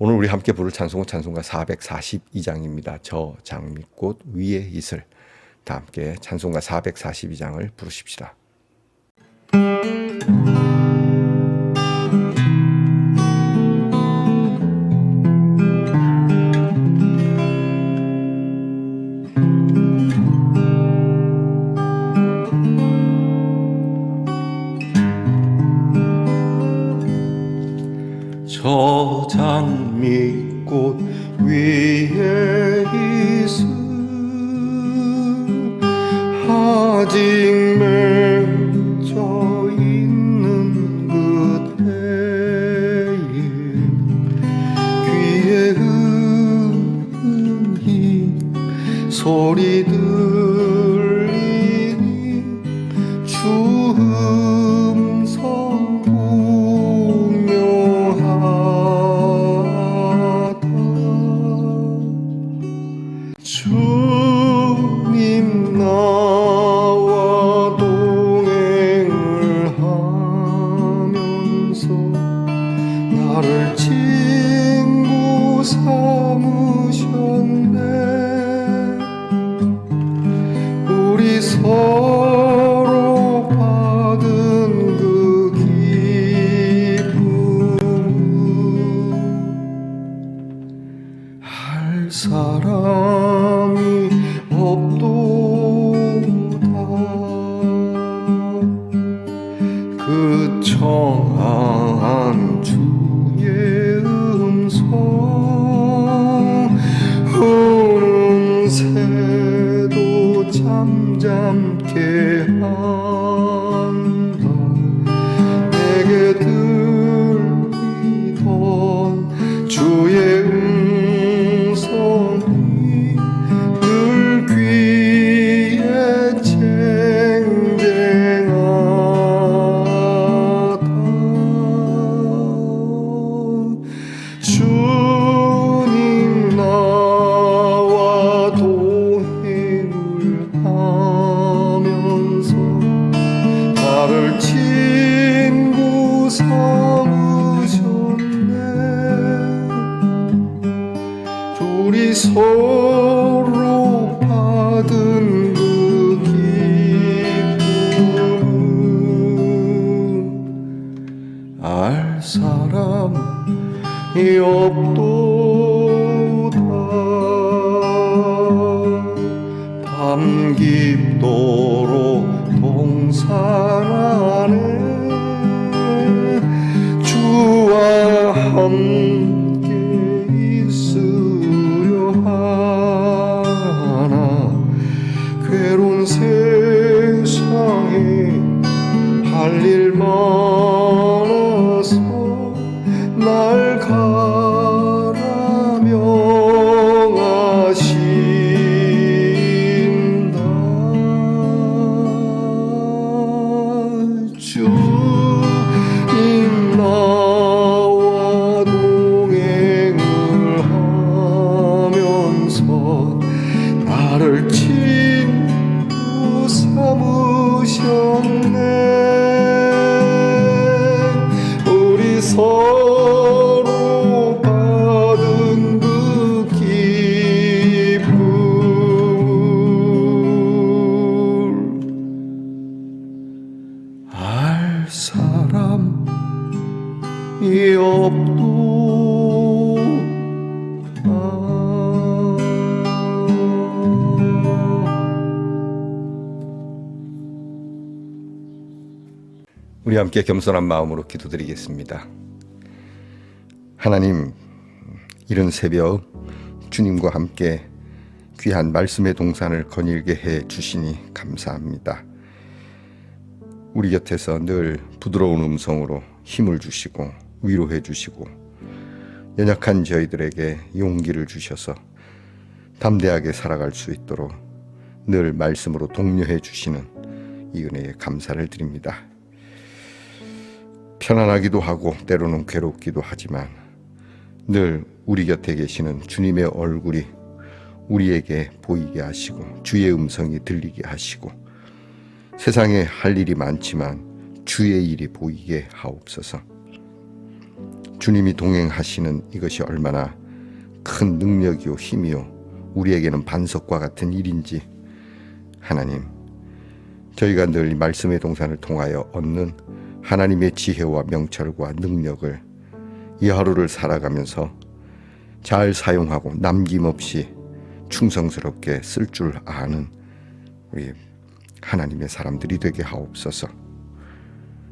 오늘 우리 함께 부를 찬송은 찬송가 442장입니다. 저 장미꽃 위에 이슬. 다 함께 찬송가 442장을 부르십시다. 우리 함께 겸손한 마음으로 기도드리겠습니다. 하나님, 이른 새벽 주님과 함께 귀한 말씀의 동산을 거닐게 해 주시니 감사합니다. 우리 곁에서 늘 부드러운 음성으로 힘을 주시고 위로해 주시고 연약한 저희들에게 용기를 주셔서 담대하게 살아갈 수 있도록 늘 말씀으로 독려해 주시는 이 은혜에 감사를 드립니다. 편안하기도 하고 때로는 괴롭기도 하지만 늘 우리 곁에 계시는 주님의 얼굴이 우리에게 보이게 하시고 주의 음성이 들리게 하시고 세상에 할 일이 많지만 주의 일이 보이게 하옵소서. 주님이 동행하시는 이것이 얼마나 큰 능력이요 힘이요 우리에게는 반석과 같은 일인지 하나님 저희가 늘 말씀의 동산을 통하여 얻는 하나님의 지혜와 명철과 능력을 이 하루를 살아가면서 잘 사용하고 남김없이 충성스럽게 쓸 줄 아는 우리 하나님의 사람들이 되게 하옵소서.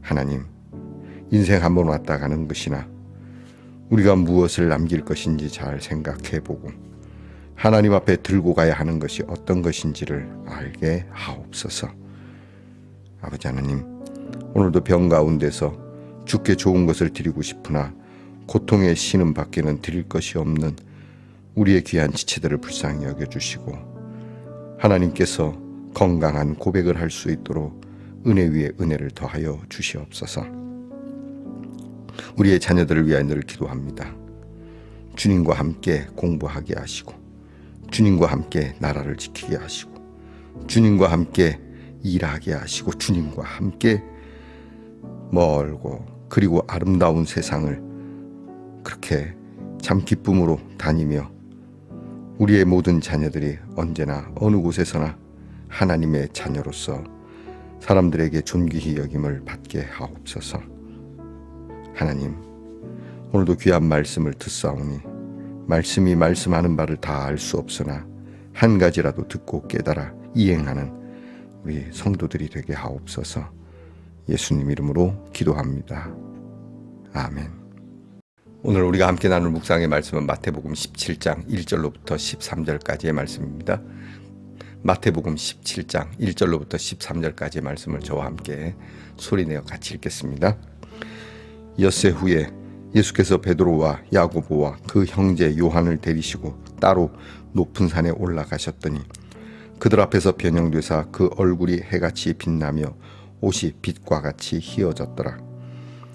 하나님, 인생 한번 왔다 가는 것이나 우리가 무엇을 남길 것인지 잘 생각해 보고 하나님 앞에 들고 가야 하는 것이 어떤 것인지를 알게 하옵소서. 아버지 하나님, 오늘도 병 가운데서 주께 좋은 것을 드리고 싶으나 고통의 신음 밖에는 드릴 것이 없는 우리의 귀한 지체들을 불쌍히 여겨 주시고 하나님께서 건강한 고백을 할 수 있도록 은혜 위에 은혜를 더하여 주시옵소서. 우리의 자녀들을 위하여 늘 기도합니다. 주님과 함께 공부하게 하시고 주님과 함께 나라를 지키게 하시고 주님과 함께 일하게 하시고 주님과 함께 멀고 그리고 아름다운 세상을 그렇게 참 기쁨으로 다니며 우리의 모든 자녀들이 언제나 어느 곳에서나 하나님의 자녀로서 사람들에게 존귀히 여김을 받게 하옵소서. 하나님, 오늘도 귀한 말씀을 듣사오니 말씀이 말씀하는 바를 다 알 수 없으나 한 가지라도 듣고 깨달아 이행하는 우리 성도들이 되게 하옵소서. 예수님 이름으로 기도합니다. 아멘. 오늘 우리가 함께 나눌 묵상의 말씀은 마태복음 17장 1절로부터 13절까지의 말씀입니다. 마태복음 17장 1절로부터 13절까지의 말씀을 저와 함께 소리내어 같이 읽겠습니다. 엿새 후에 예수께서 베드로와 야고보와 그 형제 요한을 데리시고 따로 높은 산에 올라가셨더니 그들 앞에서 변형되사 그 얼굴이 해같이 빛나며 옷이 빛과 같이 희어졌더라.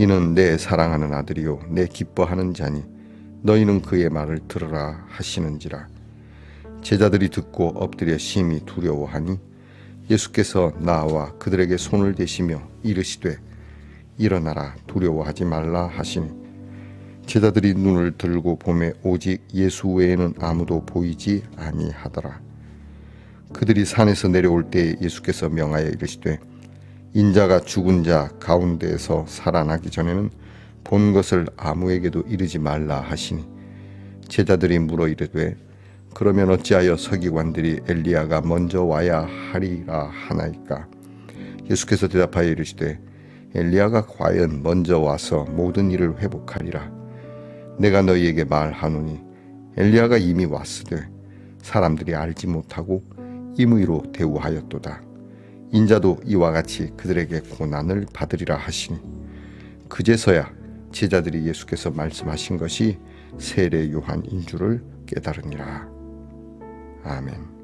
이는 내 사랑하는 아들이요 내 기뻐하는 자니 너희는 그의 말을 들으라 하시는지라. 제자들이 듣고 엎드려 심히 두려워하니 예수께서 나와 그들에게 손을 대시며 이르시되 일어나라 두려워하지 말라 하시니. 제자들이 눈을 들고 보매 오직 예수 외에는 아무도 보이지 아니하더라. 그들이 산에서 내려올 때 예수께서 명하여 이르시되 인자가 죽은 자 가운데에서 살아나기 전에는 본 것을 아무에게도 이르지 말라 하시니 제자들이 물어 이르되 그러면 어찌하여 서기관들이 엘리야가 먼저 와야 하리라 하나이까? 예수께서 대답하여 이르시되 엘리야가 과연 먼저 와서 모든 일을 회복하리라? 내가 너희에게 말하노니 엘리야가 이미 왔으되 사람들이 알지 못하고 임의로 대우하였도다 인자도 이와 같이 그들에게 고난을 받으리라 하시니 그제서야 제자들이 예수께서 말씀하신 것이 세례 요한인 줄을 깨달으니라. 아멘.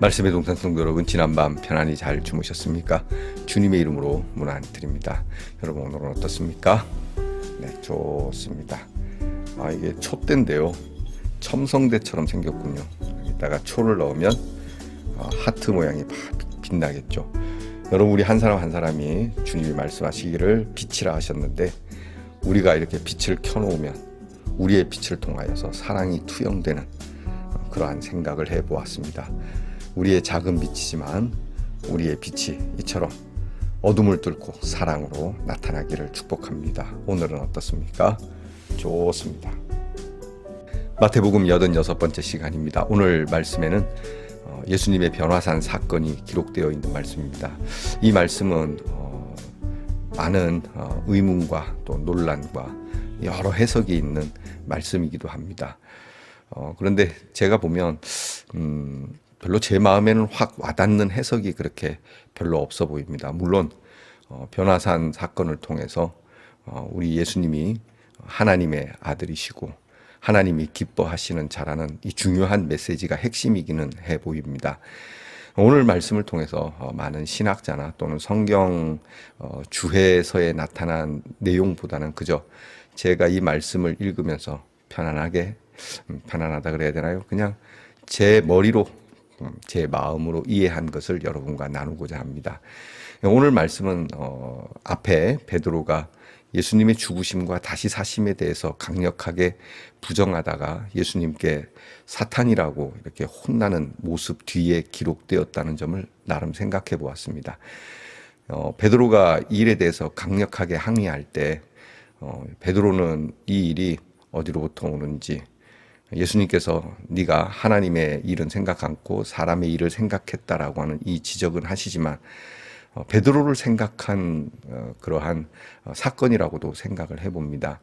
말씀의 동산 성도 여러분 지난밤 편안히 잘 주무셨습니까? 주님의 이름으로 문안 드립니다. 여러분 오늘은 어떻습니까? 네, 좋습니다. 아 이게 촛대인데요. 첨성대처럼 생겼군요. 여기다가 초를 넣으면 어, 하트 모양이 빛나겠죠. 여러분 우리 한 사람 한 사람이 주님이 말씀하시기를 빛이라 하셨는데 우리가 이렇게 빛을 켜놓으면 우리의 빛을 통하여서 사랑이 투영되는 어, 그러한 생각을 해보았습니다. 우리의 작은 빛이지만 우리의 빛이 이처럼 어둠을 뚫고 사랑으로 나타나기를 축복합니다. 오늘은 어떻습니까? 좋습니다. 마태복음 86번째 시간입니다. 오늘 말씀에는 어, 예수님의 변화산 사건이 기록되어 있는 말씀입니다. 이 말씀은 어, 많은 어, 의문과 또 논란과 여러 해석이 있는 말씀이기도 합니다. 어, 그런데 제가 보면 음, 별로 제 마음에는 확 와닿는 해석이 그렇게 별로 없어 보입니다. 물론 어, 변화산 사건을 통해서 어, 우리 예수님이 하나님의 아들이시고 하나님이 기뻐하시는 자라는 이 중요한 메시지가 핵심이기는 해 보입니다. 오늘 말씀을 통해서 어, 많은 신학자나 또는 성경 어, 주해서에 나타난 내용보다는 그저 제가 이 말씀을 읽으면서 편안하게 음, 편안하다 그래야 되나요? 그냥 제 머리로 음, 제 마음으로 이해한 것을 여러분과 나누고자 합니다. 오늘 말씀은 어, 앞에 베드로가 예수님의 죽으심과 다시 사심에 대해서 강력하게 부정하다가 예수님께 사탄이라고 이렇게 혼나는 모습 뒤에 기록되었다는 점을 나름 생각해 보았습니다. 어, 베드로가 이 일에 대해서 강력하게 항의할 때 어, 베드로는 이 일이 어디로부터 오는지 예수님께서 네가 하나님의 일은 생각 않고 사람의 일을 생각했다라고 하는 이 지적은 하시지만 어, 베드로를 생각한 어, 그러한 어, 사건이라고도 생각을 해봅니다.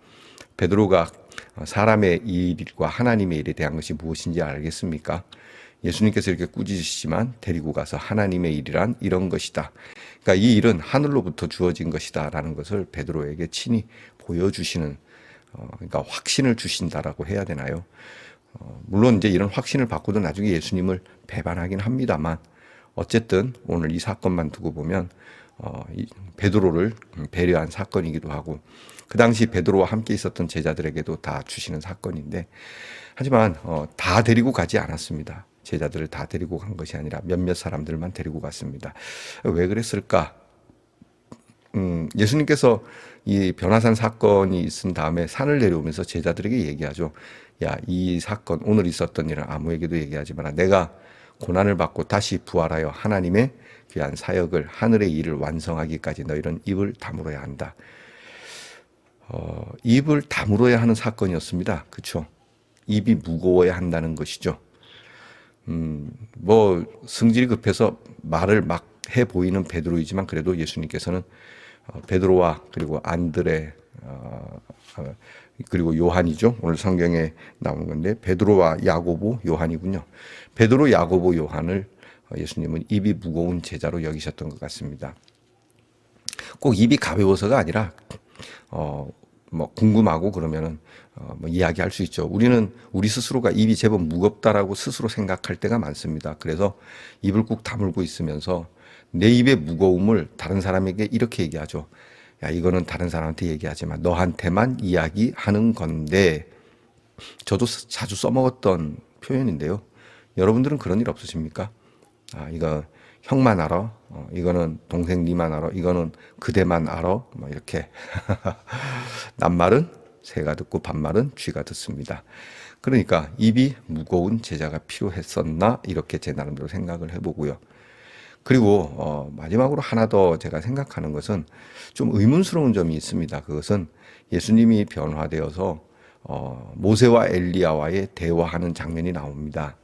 베드로가 어, 사람의 일과 하나님의 일에 대한 것이 무엇인지 알겠습니까? 예수님께서 이렇게 꾸짖으시지만 데리고 가서 하나님의 일이란 이런 것이다. 그러니까 이 일은 하늘로부터 주어진 것이다라는 것을 베드로에게 친히 보여주시는 어, 그러니까 확신을 주신다라고 해야 되나요? 어, 물론 이제 이런 확신을 받고도 나중에 예수님을 배반하긴 합니다만 어쨌든 오늘 이 사건만 두고 보면 어, 이 베드로를 배려한 사건이기도 하고 그 당시 베드로와 함께 있었던 제자들에게도 다 주시는 사건인데 하지만 어, 다 데리고 가지 않았습니다. 제자들을 다 데리고 간 것이 아니라 몇몇 사람들만 데리고 갔습니다. 왜 그랬을까? 음, 예수님께서 이 변화산 사건이 있은 다음에 산을 내려오면서 제자들에게 얘기하죠. 야, 이 사건, 오늘 있었던 일은 아무에게도 얘기하지 마라. 내가 고난을 받고 다시 부활하여 하나님의 귀한 사역을 하늘의 일을 완성하기까지 너희는 입을 다물어야 한다. 어, 입을 다물어야 하는 사건이었습니다. 그렇죠? 입이 무거워야 한다는 것이죠. 음, 뭐 승질이 급해서 말을 막 해 보이는 베드로이지만 그래도 예수님께서는 어, 베드로와 그리고 안드레 어, 어, 그리고 요한이죠. 오늘 성경에 나온 건데 베드로와 야고보 요한이군요. 베드로 야고보 요한을 어, 예수님은 입이 무거운 제자로 여기셨던 것 같습니다. 꼭 입이 가벼워서가 아니라 어 뭐 궁금하고 그러면은 어 뭐 이야기할 수 있죠. 우리는 우리 스스로가 입이 제법 무겁다라고 스스로 생각할 때가 많습니다. 그래서 입을 꾹 다물고 있으면서 내 입의 무거움을 다른 사람에게 이렇게 얘기하죠. 야, 이거는 다른 사람한테 얘기하지 마. 너한테만 이야기하는 건데, 저도 자주 써먹었던 표현인데요. 여러분들은 그런 일 없으십니까? 아, 이거 형만 알아. 어, 이거는 동생 니만 알아. 이거는 그대만 알아. 뭐 이렇게. 낱말은 새가 듣고 반말은 쥐가 듣습니다. 그러니까 입이 무거운 제자가 필요했었나 이렇게 제 나름대로 생각을 해보고요. 그리고 어, 마지막으로 하나 더 제가 생각하는 것은 좀 의문스러운 점이 있습니다. 그것은 예수님이 변화되어서 어, 모세와 엘리야와의 대화하는 장면이 나옵니다.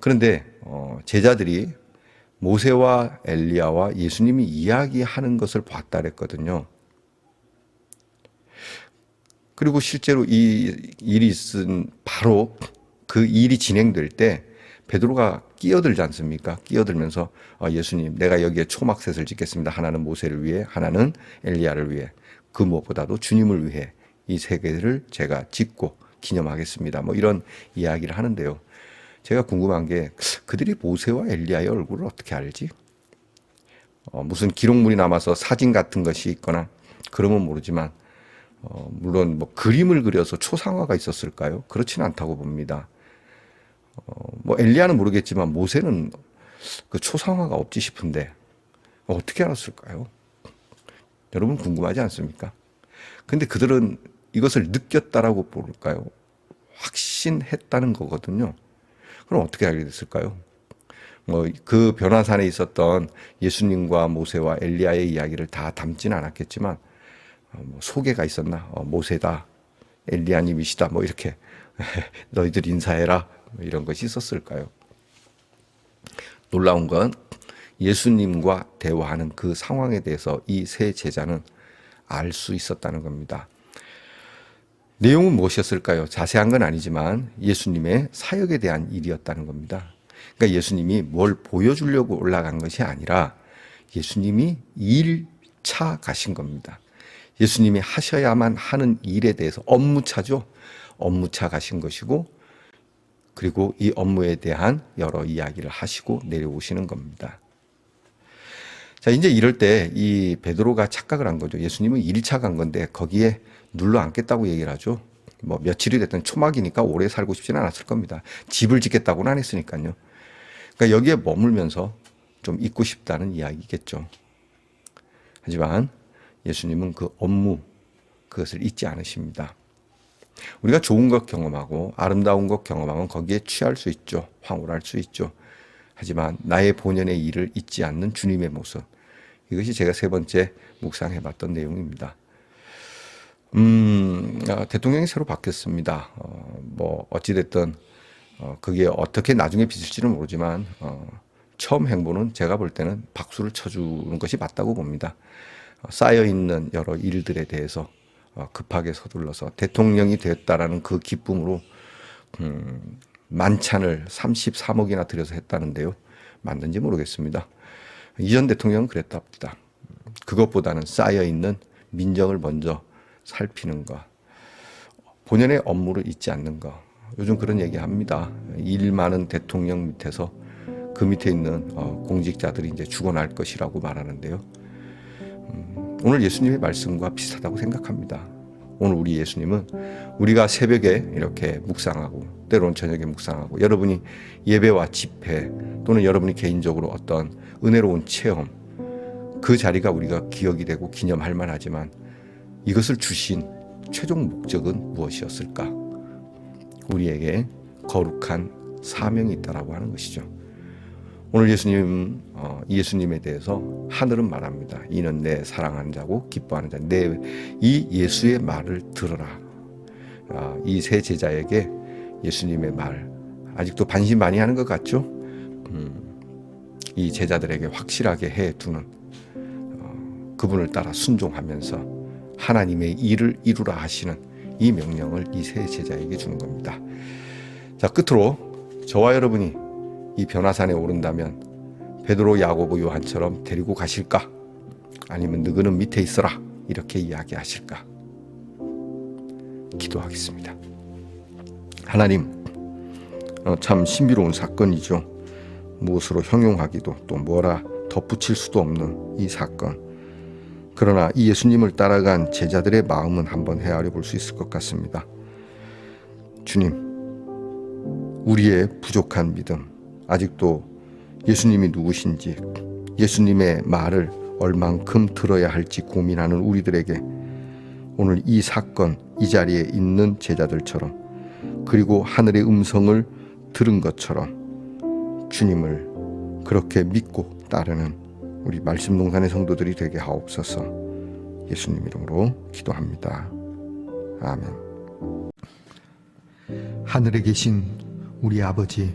그런데 어, 제자들이 모세와 엘리야와 예수님이 이야기하는 것을 봤다 그랬거든요. 그리고 실제로 이 일이 있은 바로 그 일이 진행될 때 베드로가 끼어들지 않습니까? 끼어들면서 어, 예수님, 내가 여기에 초막셋을 짓겠습니다. 하나는 모세를 위해, 하나는 엘리야를 위해, 그 무엇보다도 주님을 위해 이 세 개를 제가 짓고 기념하겠습니다. 뭐 이런 이야기를 하는데요. 제가 궁금한 게 그들이 모세와 엘리야의 얼굴을 어떻게 알지? 어, 무슨 기록물이 남아서 사진 같은 것이 있거나 그러면 모르지만 어, 물론 뭐 그림을 그려서 초상화가 있었을까요? 그렇지는 않다고 봅니다. 어, 뭐 엘리야는 모르겠지만 모세는 그 초상화가 없지 싶은데 어떻게 알았을까요? 여러분 궁금하지 않습니까? 근데 그들은 이것을 느꼈다라고 볼까요? 확신했다는 거거든요. 그럼 어떻게 알게 됐을까요? 뭐 그 변화산에 있었던 예수님과 모세와 엘리야의 이야기를 다 담지는 않았겠지만 어, 뭐 소개가 있었나? 어, 모세다, 엘리야님이시다, 뭐 이렇게 너희들 인사해라 뭐 이런 것이 있었을까요? 놀라운 건 예수님과 대화하는 그 상황에 대해서 이 세 제자는 알 수 있었다는 겁니다. 내용은 무엇이었을까요? 자세한 건 아니지만 예수님의 사역에 대한 일이었다는 겁니다. 그러니까 예수님이 뭘 보여주려고 올라간 것이 아니라 예수님이 1차 가신 겁니다. 예수님이 하셔야만 하는 일에 대해서 업무차죠. 업무차 가신 것이고 그리고 이 업무에 대한 여러 이야기를 하시고 내려오시는 겁니다. 자, 이제 이럴 때 이 베드로가 착각을 한 거죠. 예수님은 1차 간 건데 거기에 눌러 앉겠다고 얘기를 하죠. 뭐 며칠이 됐든 초막이니까 오래 살고 싶지는 않았을 겁니다. 집을 짓겠다고는 안 했으니까요. 그러니까 여기에 머물면서 좀 있고 싶다는 이야기겠죠. 하지만 예수님은 그 업무 그것을 잊지 않으십니다. 우리가 좋은 것 경험하고 아름다운 것 경험하면 거기에 취할 수 있죠. 황홀할 수 있죠. 하지만 나의 본연의 일을 잊지 않는 주님의 모습. 이것이 제가 세 번째 묵상해 봤던 내용입니다. 음, 아, 대통령이 새로 바뀌었습니다. 어, 뭐, 어찌됐든, 어, 그게 어떻게 나중에 비칠지는 모르지만, 어, 처음 행보는 제가 볼 때는 박수를 쳐주는 것이 맞다고 봅니다. 어, 쌓여있는 여러 일들에 대해서 어, 급하게 서둘러서 대통령이 되었다라는 그 기쁨으로, 음, 만찬을 33억이나 들여서 했다는데요. 맞는지 모르겠습니다. 이전 대통령은 그랬답니다. 그것보다는 쌓여 있는 민정을 먼저 살피는 것, 본연의 업무를 잊지 않는 것. 요즘 그런 얘기 합니다. 일 많은 대통령 밑에서 그 밑에 있는 어, 공직자들이 이제 죽어날 것이라고 말하는데요. 음, 오늘 예수님의 말씀과 비슷하다고 생각합니다. 오늘 우리 예수님은 우리가 새벽에 이렇게 묵상하고 때로는 저녁에 묵상하고 여러분이 예배와 집회 또는 여러분이 개인적으로 어떤 은혜로운 체험 그 자리가 우리가 기억이 되고 기념할 만하지만 이것을 주신 최종 목적은 무엇이었을까? 우리에게 거룩한 사명이 있다라고 하는 것이죠. 오늘 예수님 어, 예수님에 대해서 하늘은 말합니다. 이는 내 사랑하는 자고 기뻐하는 자. 내 이 예수의 말을 들어라. 아, 이세 제자에게 예수님의 말 아직도 반신반의하는 것 같죠? 음, 이 제자들에게 확실하게 해 두는 어, 그분을 따라 순종하면서 하나님의 일을 이루라 하시는 이 명령을 이 세 제자에게 주는 겁니다. 자 끝으로 저와 여러분이 이 변화산에 오른다면 베드로, 야고보, 요한처럼 데리고 가실까? 아니면 너희는 밑에 있어라 이렇게 이야기하실까? 기도하겠습니다. 하나님, 어, 참 신비로운 사건이죠. 무엇으로 형용하기도 또 뭐라 덧붙일 수도 없는 이 사건. 그러나 이 예수님을 따라간 제자들의 마음은 한번 헤아려 볼 수 있을 것 같습니다. 주님, 우리의 부족한 믿음, 아직도 예수님이 누구신지, 예수님의 말을 얼만큼 들어야 할지 고민하는 우리들에게 오늘 이 사건, 이 자리에 있는 제자들처럼 그리고 하늘의 음성을 들은 것처럼 주님을 그렇게 믿고 따르는 우리 말씀 동산의 성도들이 되게 하옵소서. 예수님 이름으로 기도합니다. 아멘. 하늘에 계신 우리 아버지,